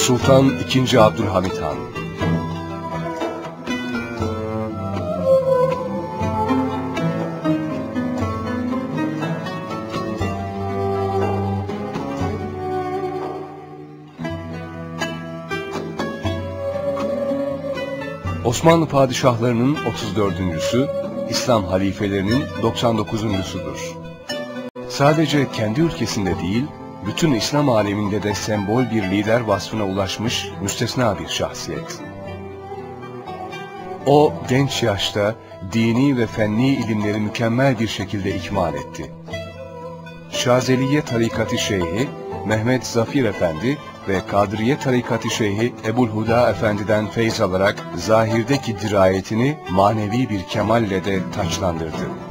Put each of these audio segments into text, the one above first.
Sultan II. Abdülhamit Han Osmanlı padişahlarının 34.sü, İslam halifelerinin 99.sudur. Sadece kendi ülkesinde değil, bütün İslam aleminde de sembol bir lider vasfına ulaşmış müstesna bir şahsiyet. O genç yaşta dini ve fenni ilimleri mükemmel bir şekilde ikmal etti. Şazeliye Tarikatı Şeyhi Mehmet Zafir Efendi ve Kadriye Tarikatı Şeyhi Ebu'l-Huda Efendi'den feyz alarak zahirdeki dirayetini manevi bir kemalle de taçlandırdı.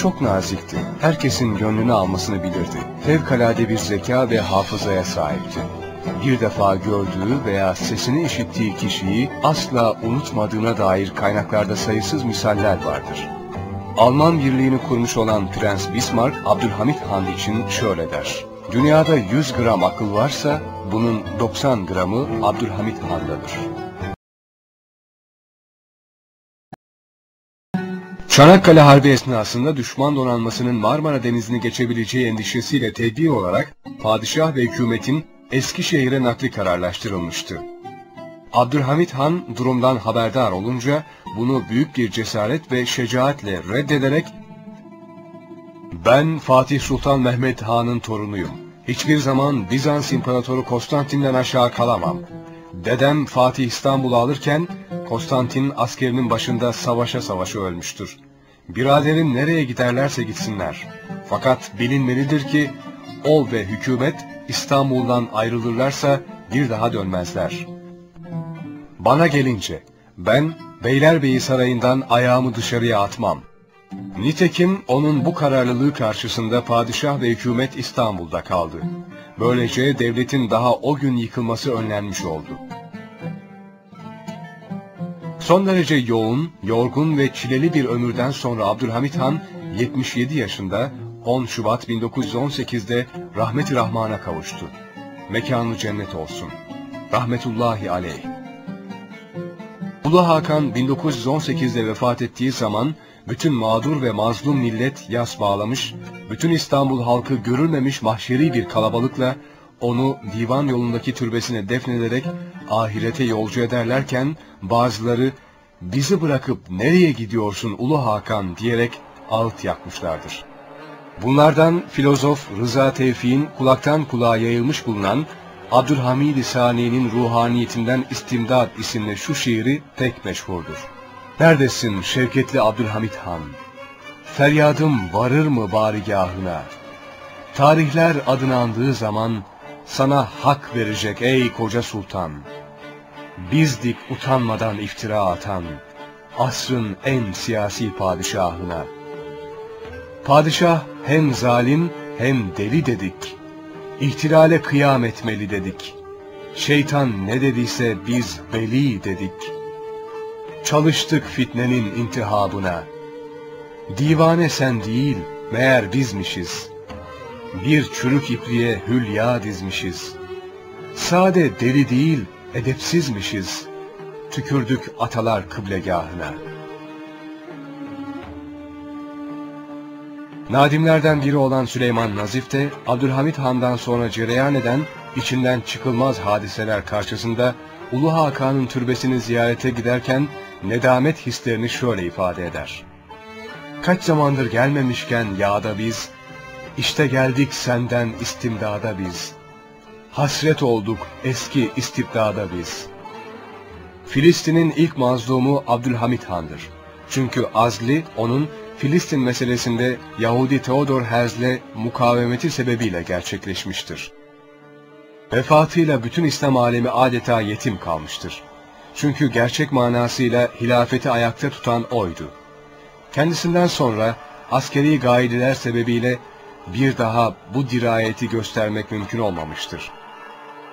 Çok nazikti, herkesin gönlünü almasını bilirdi. Fevkalade bir zeka ve hafızaya sahipti. Bir defa gördüğü veya sesini işittiği kişiyi asla unutmadığına dair kaynaklarda sayısız misaller vardır. Alman birliğini kurmuş olan Prens Bismarck, Abdülhamit Han için şöyle der. Dünyada 100 gram akıl varsa bunun 90 gramı Abdülhamit Han'dadır. Çanakkale Harbi esnasında düşman donanmasının Marmara Denizi'ni geçebileceği endişesiyle tedbir olarak padişah ve hükümetin Eskişehir'e nakli kararlaştırılmıştı. Abdülhamit Han durumdan haberdar olunca bunu büyük bir cesaret ve şecaatle reddederek ben Fatih Sultan Mehmet Han'ın torunuyum. Hiçbir zaman Bizans İmparatoru Konstantin'den aşağı kalamam. Dedem Fatih İstanbul'u alırken Konstantin askerinin başında savaşa savaşa ölmüştür. Biraderin nereye giderlerse gitsinler. Fakat bilinmelidir ki o ve hükümet İstanbul'dan ayrılırlarsa bir daha dönmezler. Bana gelince ben Beylerbeyi Sarayı'ndan ayağımı dışarıya atmam. Nitekim onun bu kararlılığı karşısında padişah ve hükümet İstanbul'da kaldı. Böylece devletin daha o gün yıkılması önlenmiş oldu. Son derece yoğun, yorgun ve çileli bir ömürden sonra Abdülhamit Han 77 yaşında 10 Şubat 1918'de rahmeti rahmana kavuştu. Mekanı cennet olsun. Rahmetullahi aleyh. Ulu Hakan 1918'de vefat ettiği zaman bütün mağdur ve mazlum millet yas bağlamış, bütün İstanbul halkı görülmemiş mahşeri bir kalabalıkla onu divan yolundaki türbesine defnederek ahirete yolcu ederlerken bazıları bizi bırakıp nereye gidiyorsun Ulu Hakan diyerek ağıt yakmışlardır. Bunlardan filozof Rıza Tevfik'in kulaktan kulağa yayılmış bulunan Abdülhamid-i Sani'nin ruhaniyetinden istimdad isimli şu şiiri pek meşhurdur. Neredesin şevketli Abdülhamit Han? Feryadım varır mı barigahına? Tarihler adını andığı zaman sana hak verecek ey koca sultan. Bizdik utanmadan iftira atan, asrın en siyasi padişahına. Padişah hem zalim hem deli dedik. İhtilale kıyam etmeli dedik. Şeytan ne dediyse biz veli dedik. Çalıştık fitnenin intihabına. Divane sen değil, meğer bizmişiz. Bir çürük ipliğe hülya dizmişiz. Sade deli değil, edepsizmişiz. Tükürdük atalar kıblegahına. Nadimlerden biri olan Süleyman Nazif de Abdülhamit Han'dan sonra cereyan eden içinden çıkılmaz hadiseler karşısında Ulu Hakan'ın türbesini ziyarete giderken nedamet hislerini şöyle ifade eder. Kaç zamandır gelmemişken yağda biz, işte geldik senden istimdada biz. Hasret olduk eski istibdada biz. Filistin'in ilk mazlumu Abdülhamit Han'dır. Çünkü azli onun Filistin meselesinde Yahudi Theodor Herzl'le mukavemeti sebebiyle gerçekleşmiştir. Vefatıyla bütün İslam alemi adeta yetim kalmıştır. Çünkü gerçek manasıyla hilafeti ayakta tutan oydu. Kendisinden sonra askeri gaideler sebebiyle bir daha bu dirayeti göstermek mümkün olmamıştır.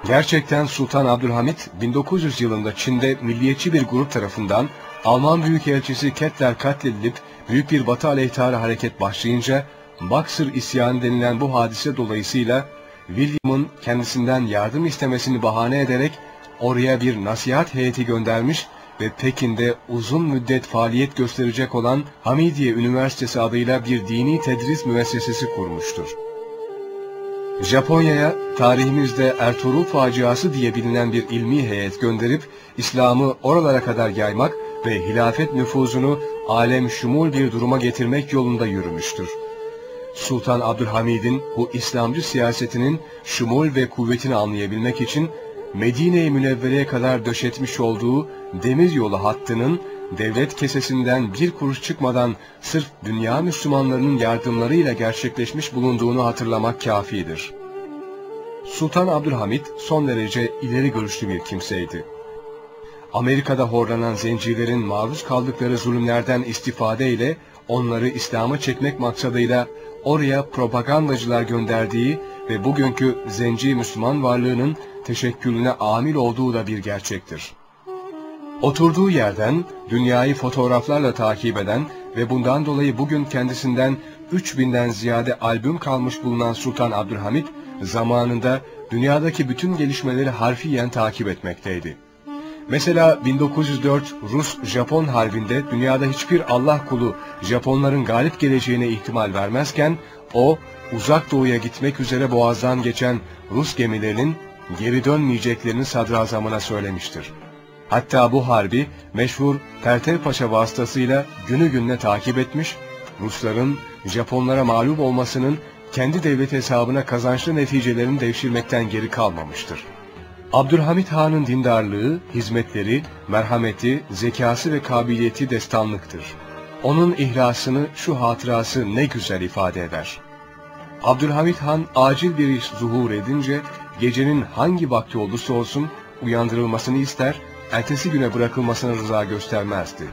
Gerçekten Sultan Abdülhamit 1900 yılında Çin'de milliyetçi bir grup tarafından Alman Büyükelçisi Kettler katledilip büyük bir Batı aleyhtarı hareket başlayınca Baksır isyanı denilen bu hadise dolayısıyla William'ın kendisinden yardım istemesini bahane ederek oraya bir nasihat heyeti göndermiş ve Pekin'de uzun müddet faaliyet gösterecek olan Hamidiye Üniversitesi adıyla bir dini tedris müessesesi kurmuştur. Japonya'ya tarihimizde Ertuğrul faciası diye bilinen bir ilmi heyet gönderip İslam'ı oralara kadar yaymak ve hilafet nüfuzunu alem şumul bir duruma getirmek yolunda yürümüştür. Sultan Abdülhamid'in bu İslamcı siyasetinin şumul ve kuvvetini anlayabilmek için Medine-i Münevvere'ye kadar döşetmiş olduğu demir yolu hattının devlet kesesinden bir kuruş çıkmadan sırf dünya Müslümanlarının yardımlarıyla gerçekleşmiş bulunduğunu hatırlamak kafidir. Sultan Abdülhamit son derece ileri görüşlü bir kimseydi. Amerika'da horlanan zencilerin maruz kaldıkları zulümlerden istifade ile onları İslam'a çekmek maksadıyla oraya propagandacılar gönderdiği ve bugünkü zenci Müslüman varlığının teşekkülüne amil olduğu da bir gerçektir. Oturduğu yerden dünyayı fotoğraflarla takip eden ve bundan dolayı bugün kendisinden 3000'den ziyade albüm kalmış bulunan Sultan Abdülhamit, zamanında dünyadaki bütün gelişmeleri harfiyen takip etmekteydi. Mesela 1904 Rus-Japon harbinde dünyada hiçbir Allah kulu Japonların galip geleceğine ihtimal vermezken, o uzak doğuya gitmek üzere boğazdan geçen Rus gemilerinin geri dönmeyeceklerini sadrazamına söylemiştir. Hatta bu harbi meşhur Terter Paşa vasıtasıyla günü gününe takip etmiş, Rusların Japonlara mağlup olmasının kendi devlet hesabına kazançlı neticelerini devşirmekten geri kalmamıştır. Abdülhamit Han'ın dindarlığı, hizmetleri, merhameti, zekası ve kabiliyeti destanlıktır. Onun ihlasını şu hatırası ne güzel ifade eder. Abdülhamit Han acil bir iş zuhur edince gecenin hangi vakti olursa olsun uyandırılmasını ister, ertesi güne bırakılmasına rıza göstermezdi.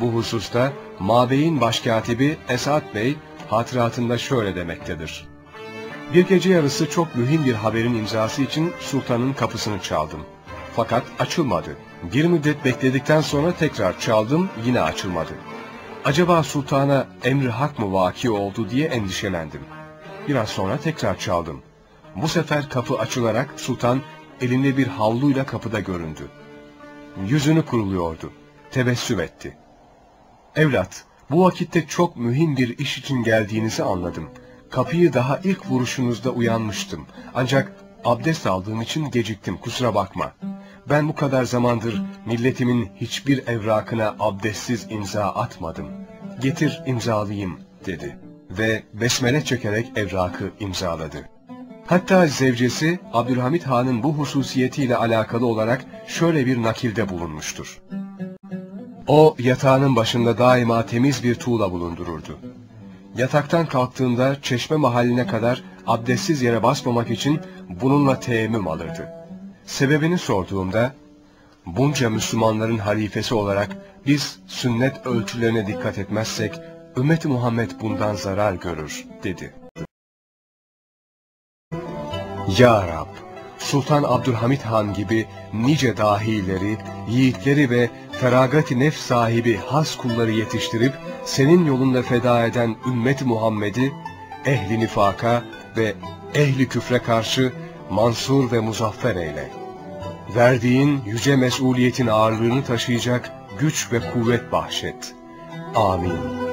Bu hususta Mabey'in başkatibi Esat Bey hatıratında şöyle demektedir. Bir gece yarısı çok mühim bir haberin imzası için sultanın kapısını çaldım. Fakat açılmadı. Bir müddet bekledikten sonra tekrar çaldım, yine açılmadı. Acaba sultana emri hak mı vaki oldu diye endişelendim. Biraz sonra tekrar çaldım. Bu sefer kapı açılarak sultan elinde bir havluyla kapıda göründü. Yüzünü kuruluyordu. Tebessüm etti. Evlat, bu vakitte çok mühim bir iş için geldiğinizi anladım. Kapıyı daha ilk vuruşunuzda uyanmıştım. Ancak abdest aldığım için geciktim, kusura bakma. Ben bu kadar zamandır milletimin hiçbir evrakına abdestsiz imza atmadım. Getir imzalayayım, dedi. Ve besmele çekerek evrakı imzaladı. Hatta zevcesi Abdülhamit Han'ın bu hususiyetiyle alakalı olarak şöyle bir nakilde bulunmuştur. O yatağının başında daima temiz bir tuğla bulundururdu. Yataktan kalktığında çeşme mahalline kadar abdestsiz yere basmamak için bununla teyemmüm alırdı. Sebebini sorduğumda, bunca Müslümanların halifesi olarak biz sünnet ölçülerine dikkat etmezsek, ümmeti Muhammed bundan zarar görür, dedi. Ya Rab! Sultan Abdülhamit Han gibi nice dahileri, yiğitleri ve feragat-i nefs sahibi has kulları yetiştirip senin yolunda feda eden ümmet Muhammed'i ehli nifaka ve ehli küfre karşı mansur ve muzaffer eyle. Verdiğin yüce mesuliyetin ağırlığını taşıyacak güç ve kuvvet bahşet. Amin.